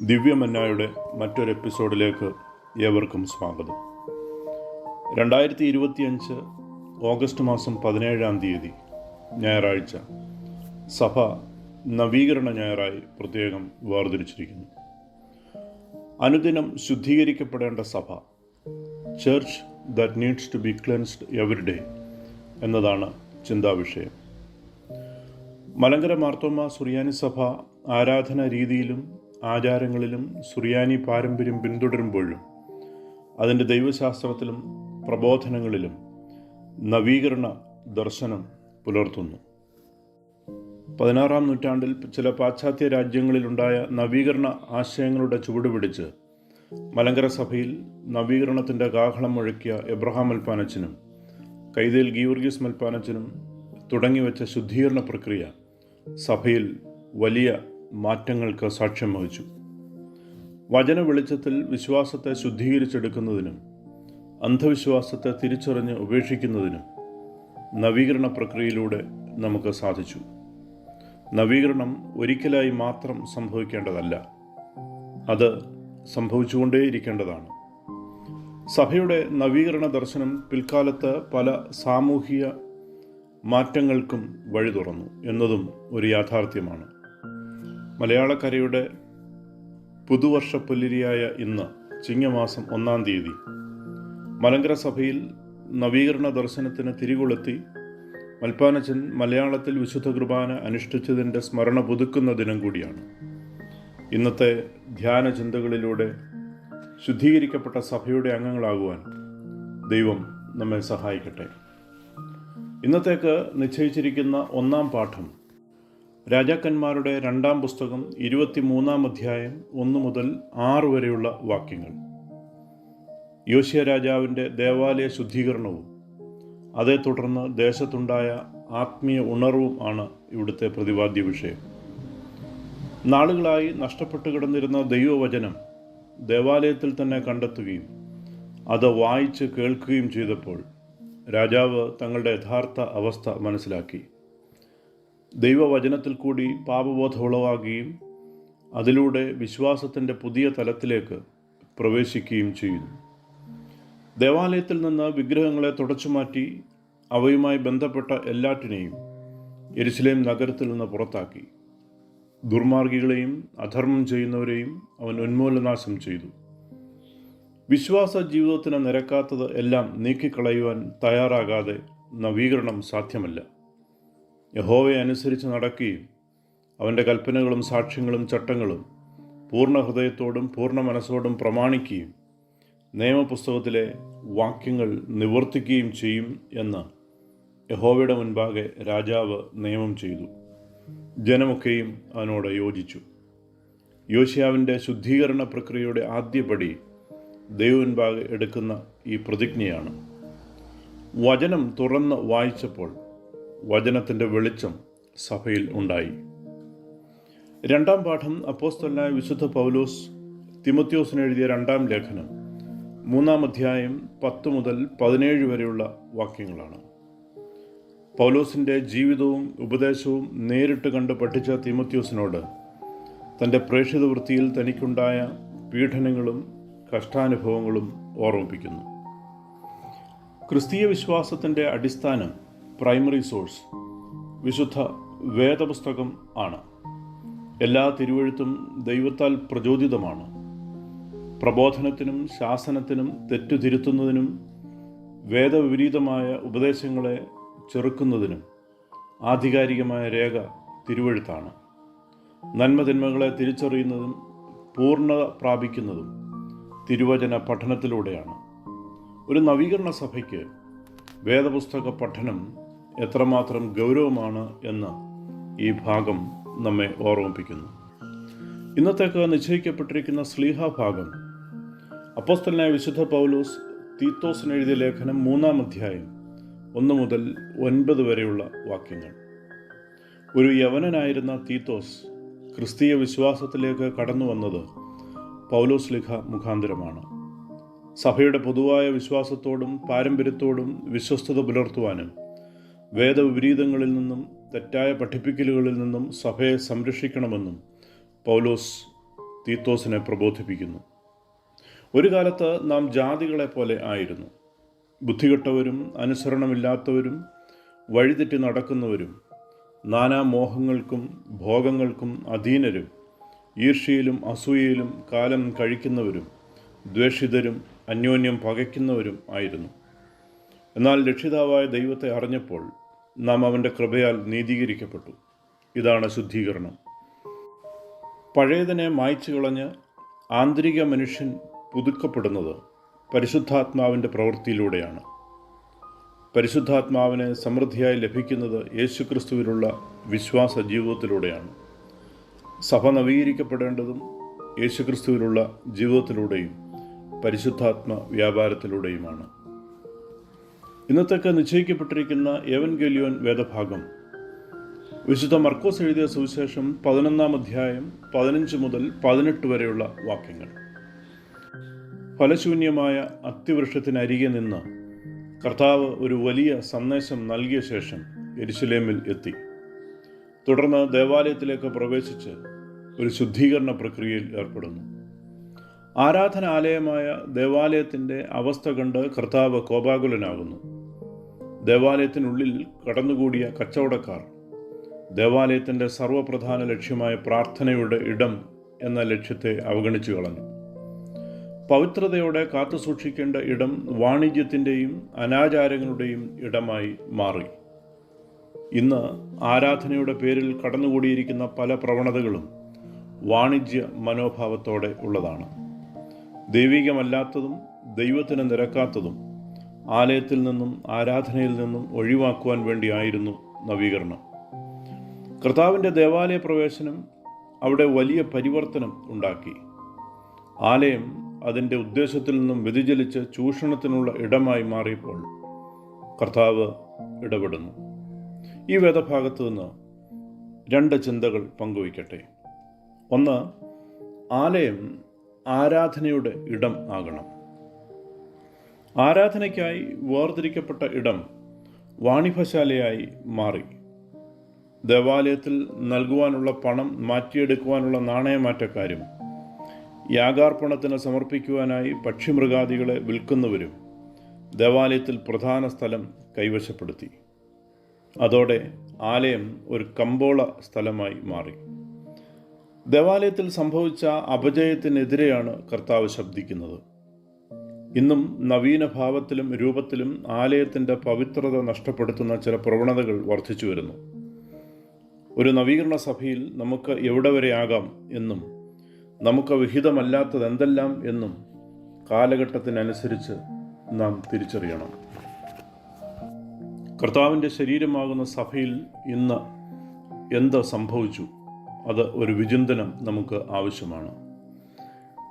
ദിവ്യമന്നായുടെ മറ്റൊരു എപ്പിസോഡിലേക്ക് ഏവർക്കും സ്വാഗതം. രണ്ടായിരത്തി ഇരുപത്തിയഞ്ച് ഓഗസ്റ്റ് മാസം പതിനേഴാം തീയതി ഞായറാഴ്ച സഭ നവീകരണ ഞായറായി പ്രത്യേകം വേർതിരിച്ചിരിക്കുന്നു. അനുദിനം ശുദ്ധീകരിക്കപ്പെടേണ്ട സഭ church that needs to be cleansed every day എന്നതാണ് ചിന്താവിഷയം. മലങ്കര മാർത്തോമ സുറിയാനി സഭ ആരാധന രീതിയിലും ആചാരങ്ങളിലും സുറിയാനി പാരമ്പര്യം പിന്തുടരുമ്പോഴും അതിന്റെ ദൈവശാസ്ത്രത്തിലും പ്രബോധനങ്ങളിലും നവീകരണ ദർശനം പുലർത്തുന്നു. പതിനാറാം നൂറ്റാണ്ടിൽ ചില പാശ്ചാത്യ രാജ്യങ്ങളിലുണ്ടായ നവീകരണ ആശയങ്ങളുടെ ചുവടുപിടിച്ച് മലങ്കര സഭയിൽ നവീകരണത്തിന്റെ കാഹളം മുഴക്കിയ എബ്രഹാം മൽപ്പാനച്ചനും കൈതയിൽ ഗീവർഗീസ് മൽപ്പാനച്ചനും തുടങ്ങിവെച്ച ശുദ്ധീകരണ പ്രക്രിയ സഭയിൽ വലിയ മാറ്റങ്ങൾക്ക് സാക്ഷ്യം വഹിച്ചു വചന വെളിച്ചത്തിൽ വിശ്വാസത്തെ ശുദ്ധീകരിച്ചെടുക്കുന്നതിനും അന്ധവിശ്വാസത്തെ തിരിച്ചറിഞ്ഞ് ഉപേക്ഷിക്കുന്നതിനും നവീകരണ പ്രക്രിയയിലൂടെ നമുക്ക് സാധിച്ചു. നവീകരണം ഒരിക്കലായി മാത്രം സംഭവിക്കേണ്ടതല്ല അത് സംഭവിച്ചുകൊണ്ടേയിരിക്കേണ്ടതാണ്. സഭയുടെ നവീകരണ ദർശനം പിൽക്കാലത്ത് പല സാമൂഹിക മാറ്റങ്ങൾക്കും വഴി തുറന്നു എന്നതും ഒരു യാഥാർത്ഥ്യമാണ്. മലയാളക്കരയുടെ പുതുവർഷ പുല്ലിരിയായ ഇന്ന് ചിങ്ങമാസം ഒന്നാം തീയതി മലങ്കര സഭയിൽ നവീകരണ ദർശനത്തിന് തിരികൊളുത്തി മൽപ്പാനച്ചൻ മലയാളത്തിൽ വിശുദ്ധ കുർബാന അനുഷ്ഠിച്ചതിന്റെ സ്മരണ പുതുക്കുന്ന ദിനം കൂടിയാണ്. ഇന്നത്തെ ധ്യാന ചിന്തകളിലൂടെ ശുദ്ധീകരിക്കപ്പെട്ട സഭയുടെ അംഗങ്ങളാകുവാൻ ദൈവം നമ്മെ സഹായിക്കട്ടെ. ഇന്നത്തേക്ക് നിശ്ചയിച്ചിരിക്കുന്ന ഒന്നാം പാഠം രാജാക്കന്മാരുടെ രണ്ടാം പുസ്തകം ഇരുപത്തിമൂന്നാം അധ്യായം ഒന്ന് മുതൽ ആറ് വരെയുള്ള വാക്യങ്ങൾ. യോശിയ രാജാവിന്റെ ദേവാലയ ശുദ്ധീകരണവും അതേ തുടർന്ന് ദേശത്തുണ്ടായ ആത്മീയ ഉണർവും ആണ് ഇവിടുത്തെ പ്രതിപാദ്യ വിഷയം നാളുകളായി നഷ്ടപ്പെട്ടു കിടന്നിരുന്ന ദൈവവചനം ദേവാലയത്തിൽ തന്നെ കണ്ടെത്തുകയും അത് വായിച്ച് കേൾക്കുകയും ചെയ്തപ്പോൾ രാജാവ് തങ്ങളുടെ യഥാർത്ഥ അവസ്ഥ മനസ്സിലാക്കി. ദൈവവചനത്തിൽ കൂടി പാപബോധം ഉളവാകുകയും അതിലൂടെ വിശ്വാസത്തിന്റെ പുതിയ തലത്തിലേക്ക് പ്രവേശിക്കുകയും ചെയ്യുന്നു. ദേവാലയത്തിൽ നിന്ന് വിഗ്രഹങ്ങളെ തുടച്ചുമാറ്റി അവയുമായി ബന്ധപ്പെട്ട എല്ലാറ്റിനെയും എരുസലേം നഗരത്തിൽ നിന്ന് പുറത്താക്കി. ദുർമാർഗികളെയും അധർമ്മം ചെയ്യുന്നവരെയും അവൻ ഉന്മൂലനാശം ചെയ്തു. വിശ്വാസ ജീവിതത്തിന് നിരക്കാത്തത് എല്ലാം നീക്കിക്കളയുവാൻ തയ്യാറാകാതെ നവീകരണം സാധ്യമല്ല. യഹോവയെ അനുസരിച്ച് നടക്കുകയും അവന്റെ കൽപ്പനകളും സാക്ഷ്യങ്ങളും ചട്ടങ്ങളും പൂർണ ഹൃദയത്തോടും പൂർണ മനസ്സോടും പ്രമാണിക്കുകയും നിയമപുസ്തകത്തിലെ വാക്യങ്ങൾ നിവർത്തിക്കുകയും ചെയ്യും എന്ന് യഹോവയുടെ മുൻപാകെ രാജാവ് നിയമം ചെയ്തു. ജനമൊക്കെയും അവനോട് യോജിച്ചു. യോശിയാവിന്റെ ശുദ്ധീകരണ പ്രക്രിയയുടെ ആദ്യപടി ദൈവമുൻപാകെ എടുക്കുന്ന ഈ പ്രതിജ്ഞയാണ്. വചനം തുറന്ന് വായിച്ചപ്പോൾ വചനത്തിന്റെ വെളിച്ചം സഭയിൽ ഉണ്ടായി. രണ്ടാം പാഠം അപ്പോസ്തലായ വിശുദ്ധ പൗലോസ് തിമത്യോസിന് എഴുതിയ രണ്ടാം ലേഖനം മൂന്നാം അധ്യായം പത്ത് മുതൽ പതിനേഴ് വരെയുള്ള വാക്യങ്ങളാണ്. പൗലോസിന്റെ ജീവിതവും ഉപദേശവും നേരിട്ട് കണ്ട് പഠിച്ച തിമത്യോസിനോട് തന്റെ പ്രേക്ഷിത വൃത്തിയിൽ തനിക്കുണ്ടായ പീഡനങ്ങളും കഷ്ടാനുഭവങ്ങളും ഓർമ്മിപ്പിക്കുന്നു. ക്രിസ്തീയ വിശ്വാസത്തിന്റെ അടിസ്ഥാനം പ്രൈമറി സോഴ്സ് വിശുദ്ധ വേദപുസ്തകം ആണ്. എല്ലാ തിരുവഴുത്തും ദൈവത്താൽ പ്രചോദിതമാണ്. പ്രബോധനത്തിനും ശാസനത്തിനും തെറ്റുതിരുത്തുന്നതിനും വേദവിപരീതമായ ഉപദേശങ്ങളെ ചെറുക്കുന്നതിനും ആധികാരികമായ രേഖ തിരുവഴുത്താണ്. നന്മതിന്മകളെ തിരിച്ചറിയുന്നതും പൂർണത പ്രാപിക്കുന്നതും തിരുവചന പഠനത്തിലൂടെയാണ്. ഒരു നവീകരണ സഭയ്ക്ക് വേദപുസ്തക പഠനം എത്രമാത്രം ഗൗരവമാണ് എന്ന് ഈ ഭാഗം നമ്മെ ഓർമ്മിപ്പിക്കുന്നു. ഇന്നത്തേക്ക് നിശ്ചയിക്കപ്പെട്ടിരിക്കുന്ന സ്ലീഹ ഭാഗം അപ്പോസ്തലനായ വിശുദ്ധ പൗലൂസ് തീത്തോസിന് എഴുതിയ ലേഖനം മൂന്നാം അധ്യായം ഒന്ന് മുതൽ ഒൻപത് വരെയുള്ള വാക്യങ്ങൾ. ഒരു യവനനായിരുന്ന തീത്തോസ് ക്രിസ്തീയ വിശ്വാസത്തിലേക്ക് കടന്നു വന്നത് പൗലോസ് ലിഖ മുഖാന്തരമാണ്. സഭയുടെ പൊതുവായ വിശ്വാസത്തോടും പാരമ്പര്യത്തോടും വിശ്വസ്തത പുലർത്തുവാനും വേദവിപരീതങ്ങളിൽ നിന്നും തെറ്റായ പഠിപ്പിക്കലുകളിൽ നിന്നും സഭയെ സംരക്ഷിക്കണമെന്നും പൗലോസ് തീത്തോസിനെ പ്രബോധിപ്പിക്കുന്നു. ഒരു കാലത്ത് നാം ജാതികളെ പോലെ ആയിരുന്നു. ബുദ്ധികെട്ടവരും അനുസരണമില്ലാത്തവരും വഴിതെറ്റി നടക്കുന്നവരും നാനാ മോഹങ്ങൾക്കും ഭോഗങ്ങൾക്കും അധീനരും ഈർഷ്യയിലും അസൂയയിലും കാലം കഴിക്കുന്നവരും ദ്വേഷിതരും അന്യോന്യം പകയ്ക്കുന്നവരും ആയിരുന്നു. എന്നാൽ രക്ഷിതാവായ ദൈവത്തെ അറിഞ്ഞപ്പോൾ നാം അവന്റെ കൃപയാൽ നീതീകരിക്കപ്പെട്ടു. ഇതാണ് ശുദ്ധീകരണം. പഴയതിനെ മായ്ച്ചു കളഞ്ഞ് ആന്തരിക മനുഷ്യൻ പുതുക്കപ്പെടുന്നത് പരിശുദ്ധാത്മാവിന്റെ പ്രവൃത്തിയിലൂടെയാണ്. പരിശുദ്ധാത്മാവിനെ സമൃദ്ധിയായി ലഭിക്കുന്നത് യേശുക്രിസ്തുവിലുള്ള വിശ്വാസ ജീവിതത്തിലൂടെയാണ്. സഭ നവീകരിക്കപ്പെടേണ്ടതും യേശുക്രിസ്തുവിലുള്ള ജീവിതത്തിലൂടെയും പരിശുദ്ധാത്മ വ്യാപാരത്തിലൂടെയുമാണ്. ഇന്നത്തേക്ക് നിശ്ചയിക്കപ്പെട്ടിരിക്കുന്ന ഏവൻഗേലിയോൻ വേദഭാഗം. വിശുദ്ധ മർക്കോസ് എഴുതിയ സുവിശേഷം പതിനൊന്നാം അധ്യായം പതിനഞ്ച് മുതൽ പതിനെട്ട് വരെയുള്ള വാക്യങ്ങൾ. ഫലശൂന്യമായ അത്തിവൃക്ഷത്തിനരികെ നിന്ന് കർത്താവ് ഒരു വലിയ സന്ദേശം നൽകിയ ശേഷം എരിശിലേമിൽ എത്തി. തുടർന്ന് ദേവാലയത്തിലേക്ക് പ്രവേശിച്ച് ഒരു ശുദ്ധീകരണ പ്രക്രിയയിൽ ഏർപ്പെടുന്നു. ആരാധനാലയമായ ദേവാലയത്തിന്റെ അവസ്ഥ കണ്ട് കർത്താവ് കോപാകുലനാകുന്നു. ദേവാലയത്തിനുള്ളിൽ കടന്നുകൂടിയ കച്ചവടക്കാർ. ദേവാലയത്തിന്റെ സർവപ്രധാന ലക്ഷ്യമായ പ്രാർത്ഥനയുടെ ഇടം എന്ന ലക്ഷ്യത്തെ അവഗണിച്ചു കളഞ്ഞു. പവിത്രതയോടെ കാത്തുസൂക്ഷിക്കേണ്ട ഇടം വാണിജ്യത്തിന്റെയും അനാചാരങ്ങളുടെയും ഇടമായി മാറി. ഇന്ന് ആരാധനയുടെ പേരിൽ കടന്നുകൂടിയിരിക്കുന്ന പല പ്രവണതകളും വാണിജ്യ മനോഭാവത്തോടെ ഉള്ളതാണ്. ദൈവികമല്ലാത്തതും ദൈവത്തിന് നിരക്കാത്തതും ആലയത്തിൽ നിന്നും ആരാധനയിൽ നിന്നും ഒഴിവാക്കുവാൻ വേണ്ടിയായിരുന്നു നവീകരണം. കർത്താവിന്റെ ദേവാലയ പ്രവേശനം അവിടെ വലിയ പരിവർത്തനം ഉണ്ടാക്കി. ആലയം അതിന്റെ ഉദ്ദേശത്തിൽ നിന്നും വ്യതിചലിച്ച് ചൂഷണത്തിനുള്ള ഇടമായി മാറിയപ്പോൾ കർത്താവ് ഇടപെടുന്നു. ഈ വേദഭാഗത്ത് നിന്ന് രണ്ട് ചിന്തകൾ പങ്കുവയ്ക്കട്ടെ. ഒന്ന് ആലയം ആരാധനയുടെ ഇടം ആകണം. ആരാധനയ്ക്കായി വേർതിരിക്കപ്പെട്ട ഇടം വാണിഭശാലയായി മാറി. ദേവാലയത്തിൽ നൽകുവാനുള്ള പണം മാറ്റിയെടുക്കുവാനുള്ള നാണയമാറ്റക്കാരും യാഗാർപ്പണത്തിന് സമർപ്പിക്കുവാനായി പക്ഷിമൃഗാദികളെ വിൽക്കുന്നവരും ദേവാലയത്തിൽ പ്രധാന സ്ഥലം കൈവശപ്പെടുത്തി. അതോടെ ആലയം ഒരു കമ്പോള സ്ഥലമായി മാറി. ദേവാലയത്തിൽ സംഭവിച്ച അപജയത്തിനെതിരെയാണ് കർത്താവ് ശബ്ദിക്കുന്നത്. ഇന്നും നവീന ഭാവത്തിലും രൂപത്തിലും ആലയത്തിന്റെ പവിത്രത നഷ്ടപ്പെടുത്തുന്ന ചില പ്രവണതകൾ വർദ്ധിച്ചു വരുന്നു. ഒരു നവീകരണ സഭയിൽ നമുക്ക് എവിടെ വരെ ആകാം എന്നും നമുക്ക് വിഹിതമല്ലാത്തത് എന്തെല്ലാം എന്നും കാലഘട്ടത്തിനനുസരിച്ച് നാം തിരിച്ചറിയണം. കർത്താവിന്റെ ശരീരമാകുന്ന സഭയിൽ ഇന്ന് എന്ത് സംഭവിച്ചു? അത് ഒരു വിചിന്തനം നമുക്ക് ആവശ്യമാണ്.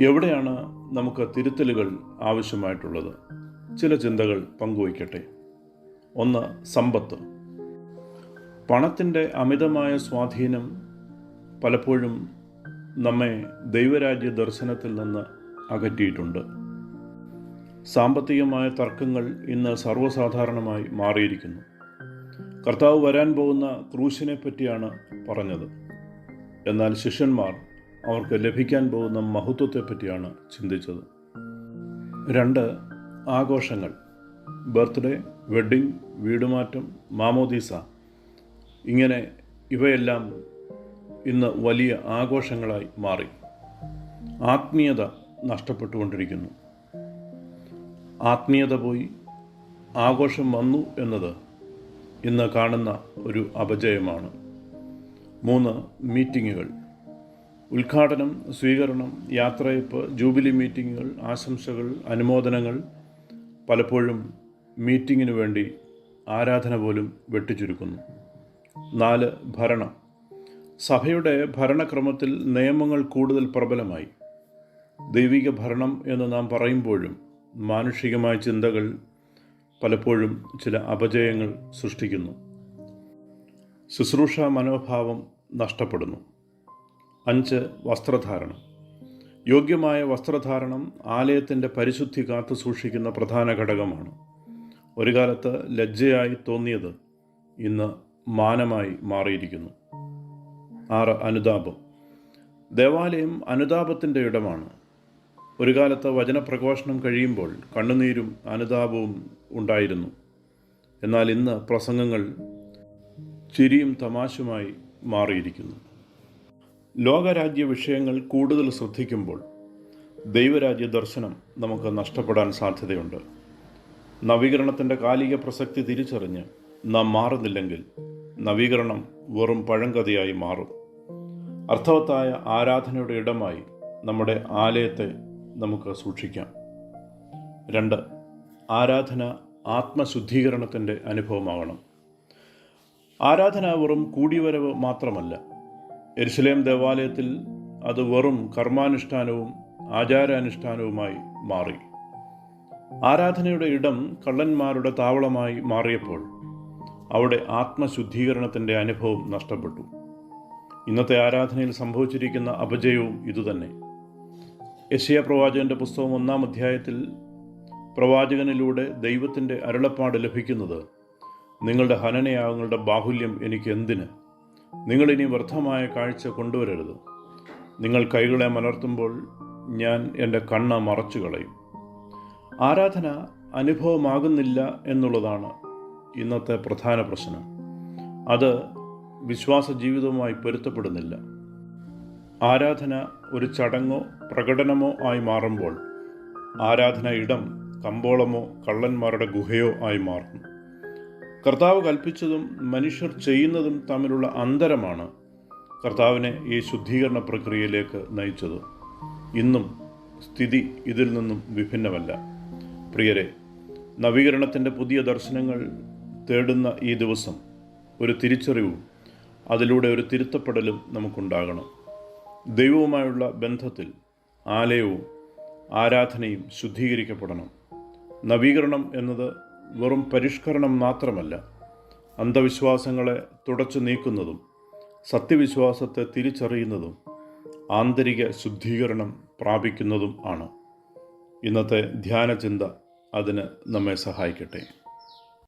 എവിടെയാണ് നമുക്ക് തിരുത്തലുകൾ ആവശ്യമായിട്ടുള്ളത്? ചില ചിന്തകൾ പങ്കുവയ്ക്കട്ടെ. ഒന്ന് സമ്പത്ത്. പണത്തിന്റെ അമിതമായ സ്വാധീനം പലപ്പോഴും നമ്മെ ദൈവരാജ്യ ദർശനത്തിൽ നിന്ന് അകറ്റിയിട്ടുണ്ട്. സാമ്പത്തികമായ തർക്കങ്ങൾ ഇന്ന് സർവസാധാരണമായി മാറിയിരിക്കുന്നു. കർത്താവ് വരാൻ പോകുന്ന ക്രൂശിനെ പറ്റിയാണ് പറഞ്ഞത്. എന്നാൽ ശിഷ്യന്മാർ അവർക്ക് ലഭിക്കാൻ പോകുന്ന മഹത്വത്തെപ്പറ്റിയാണ് ചിന്തിച്ചത്. രണ്ട് ആഘോഷങ്ങൾ. ബർത്ത്ഡേ വെഡ്ഡിംഗ് വീടുമാറ്റം മാമോദീസ. ഇങ്ങനെ ഇവയെല്ലാം ഇന്ന് വലിയ ആഘോഷങ്ങളായി മാറി. ആത്മീയത നഷ്ടപ്പെട്ടുകൊണ്ടിരിക്കുന്നു. ആത്മീയത പോയി ആഘോഷം വന്നു എന്നത് ഇന്ന് കാണുന്ന ഒരു അപജയമാണ്. മൂന്ന് മീറ്റിങ്ങുകൾ. ഉദ്ഘാടനം സ്വീകരണം യാത്രയപ്പ് ജൂബിലി മീറ്റിങ്ങുകൾ ആശംസകൾ അനുമോദനങ്ങൾ പലപ്പോഴും മീറ്റിങ്ങിന് വേണ്ടി ആരാധന പോലും വെട്ടിച്ചുരുക്കുന്നു. നാല് ഭരണം. സഭയുടെ ഭരണക്രമത്തിൽ നിയമങ്ങൾ കൂടുതൽ പ്രബലമായി. ദൈവിക ഭരണം എന്ന് നാം പറയുമ്പോഴും മാനുഷികമായ ചിന്തകൾ പലപ്പോഴും ചില അപജയങ്ങൾ സൃഷ്ടിക്കുന്നു. ശുശ്രൂഷ മനോഭാവം നഷ്ടപ്പെടുന്നു. അഞ്ച് വസ്ത്രധാരണം. യോഗ്യമായ വസ്ത്രധാരണം ആലയത്തിന്റെ പരിശുദ്ധി കാത്തു സൂക്ഷിക്കുന്ന പ്രധാന ഘടകമാണ്. ഒരു കാലത്ത് ലജ്ജയായി തോന്നിയത് ഇന്ന് മാനമായി മാറിയിരിക്കുന്നു. ആറ് അനുതാപം. ദേവാലയം അനുതാപത്തിന്റെ ഇടമാണ്. ഒരു കാലത്ത് വചനപ്രഘോഷണം കഴിയുമ്പോൾ കണ്ണുനീരും അനുതാപവും ഉണ്ടായിരുന്നു. എന്നാൽ ഇന്ന് പ്രസംഗങ്ങൾ ചിരിയും തമാശുമായി മാറിയിരിക്കുന്നു. ലോകരാജ്യ വിഷയങ്ങൾ കൂടുതൽ ശ്രദ്ധിക്കുമ്പോൾ ദൈവരാജ്യ ദർശനം നമുക്ക് നഷ്ടപ്പെടാൻ സാധ്യതയുണ്ട്. നവീകരണത്തിന്റെ കാലിക പ്രസക്തി തിരിച്ചറിഞ്ഞ് നാം മാറുന്നില്ലെങ്കിൽ നവീകരണം വെറും പഴങ്കഥയായി മാറും. അർത്ഥവത്തായ ആരാധനയുടെ ഇടമായി നമ്മുടെ ആലയത്തെ നമുക്ക് സൂക്ഷിക്കാം. രണ്ട് ആരാധന ആത്മശുദ്ധീകരണത്തിന്റെ അനുഭവമാകണം. ആരാധന വെറും കൂടിവരവ് മാത്രമല്ല എരുസലേം ദേവാലയത്തിൽ അത് വെറും കർമാനുഷ്ഠാനവും ആചാരാനുഷ്ഠാനവുമായി മാറി. ആരാധനയുടെ ഇടം കള്ളന്മാരുടെ താവളമായി മാറിയപ്പോൾ അവിടെ ആത്മശുദ്ധീകരണത്തിന്റെ അനുഭവം നഷ്ടപ്പെട്ടു. ഇന്നത്തെ ആരാധനയിൽ സംഭവിച്ചിരിക്കുന്ന അപജയവും ഇതുതന്നെ. യശയ പ്രവാചകന്റെ പുസ്തകം ഒന്നാം അധ്യായത്തിൽ പ്രവാചകനിലൂടെ ദൈവത്തിന്റെ അരുളപ്പാട് ലഭിക്കുന്നത് നിങ്ങളുടെ ഹനനയാഗങ്ങളുടെ ബാഹുല്യം എനിക്ക് എന്തിന് നിങ്ങളിനി വ്യർത്ഥമായ കാഴ്ച കൊണ്ടുവരരുത്. നിങ്ങൾ കൈകളെ മലർത്തുമ്പോൾ ഞാൻ എന്റെ കണ്ണ് മറച്ചു കളയും ആരാധന അനുഭവമാകുന്നില്ല എന്നുള്ളതാണ് ഇന്നത്തെ പ്രധാന പ്രശ്നം. അത് വിശ്വാസ ജീവിതവുമായി പൊരുത്തപ്പെടുന്നില്ല. ആരാധന ഒരു ചടങ്ങോ പ്രകടനമോ ആയി മാറുമ്പോൾ ആരാധന ഇടം കമ്പോളമോ കള്ളന്മാരുടെ ഗുഹയോ ആയി മാറുന്നു. കർത്താവ് കൽപ്പിച്ചതും മനുഷ്യർ ചെയ്യുന്നതും തമ്മിലുള്ള അന്തരമാണ് കർത്താവിനെ ഈ ശുദ്ധീകരണ പ്രക്രിയയിലേക്ക് നയിച്ചത്. ഇന്നും സ്ഥിതി ഇതിൽ നിന്നും വിഭിന്നമല്ല. പ്രിയരെ നവീകരണത്തിന്റെ പുതിയ ദർശനങ്ങൾ തേടുന്ന ഈ ദിവസം ഒരു തിരിച്ചറിവും അതിലൂടെ ഒരു തിരുത്തപ്പെടലും നമുക്കുണ്ടാകണം. ദൈവവുമായുള്ള ബന്ധത്തിൽ ആലയവും ആരാധനയും ശുദ്ധീകരിക്കപ്പെടണം. നവീകരണം എന്നത് വെറും പരിഷ്കരണം മാത്രമല്ല അന്ധവിശ്വാസങ്ങളെ തുടച്ചു നീക്കുന്നതും സത്യവിശ്വാസത്തെ തിരിച്ചറിയുന്നതും ആന്തരിക ശുദ്ധീകരണം പ്രാപിക്കുന്നതും ആണ്. ഇന്നത്തെ ധ്യാനചിന്ത അതിന് നമ്മെ സഹായിക്കട്ടെ.